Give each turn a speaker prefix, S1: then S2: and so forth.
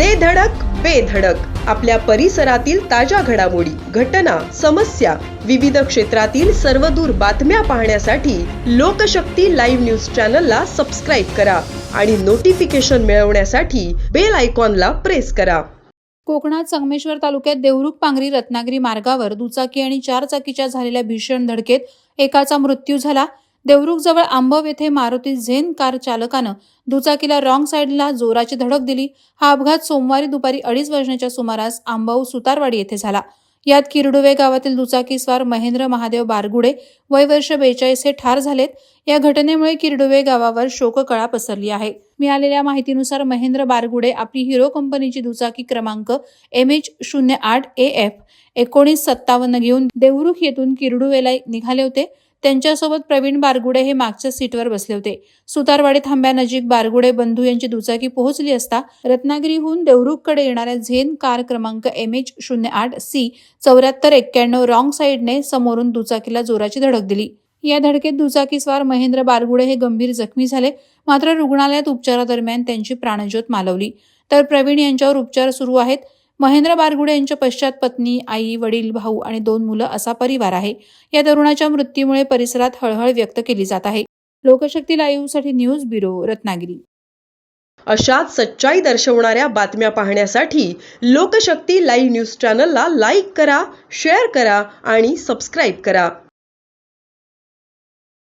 S1: दे धडक बेधडक आपल्या परिसरातील ताज्या घडामोडी घटना समस्या विविध क्षेत्रातील सर्वदूर बातम्या पाहण्यासाठी लोकशक्ती लाईव्ह न्यूज चॅनलला सबस्क्राईब करा आणि नोटिफिकेशन मिळवण्यासाठी बेल आयकॉनला प्रेस करा.
S2: कोकणात संगमेश्वर तालुक्यात देवरुख पांगरी रत्नागिरी मार्गावर दुचाकी आणि चार चाकीच्या झालेल्या भीषण धडकेत एकाचा मृत्यू झाला. देवरुखजवळ आंबव येथे मारुती झेन कार चालकानं दुचाकीला रॉंग साईडला जोराची धडक दिली. हा अपघात सोमवारी दुपारी अडीच वाजण्याच्या सुमारास आंबव सुतारवाडी येथे झाला. यात किरडुवे गावातील दुचाकीस्वार महेंद्र महादेव बारगुडे वय वर्ष बेचाळीस हे ठार झालेत. या घटनेमुळे किरडुवे गावावर शोककळा पसरली आहे. मिळालेल्या माहितीनुसार महेंद्र बारगुडे आपली हिरो कंपनीची दुचाकी क्रमांक एम एच शून्य आठ ए एफ एकोणीस सत्तावन्न घेऊन देवरुख येथून किरडुवेला निघाले होते. त्यांच्यासोबत प्रवीण बारगुडे हे मागच्या सीटवर बसले होते. सुतारवाडी थांब्यानजीक बारगुडे बंधू यांची दुचाकी पोहोचली असता रत्नागिरीहून देवरुखकडे येणाऱ्या झेन कार क्रमांक एम एच शून्य आठ सी चौऱ्याहत्तर एक्क्याण्णव रॉंग साईडने समोरून दुचाकीला जोराची धडक दिली. या धडकेत दुचाकीस्वार महेंद्र बारगुडे हे गंभीर जखमी झाले. मात्र रुग्णालयात उपचारादरम्यान त्यांची प्राणज्योत मालवली. तर प्रवीण यांच्यावर उपचार सुरू आहेत. महेंद्र बारगुडे यांच्या पश्चात पत्नी आई वडील भाऊ आणि दोन मुलं असा परिवार आहे. या तरुणाच्या मृत्यूमुळे परिसरात हळहळ व्यक्त केली जात आहे. लोकशक्ती लाईव्हसाठी न्यूज ब्युरो रत्नागिरी.
S1: अशाच सच्चाई दर्शवणाऱ्या बातम्या पाहण्यासाठी लोकशक्ती लाईव्ह न्यूज चॅनलला लाईक करा शेअर करा आणि सबस्क्राईब करा.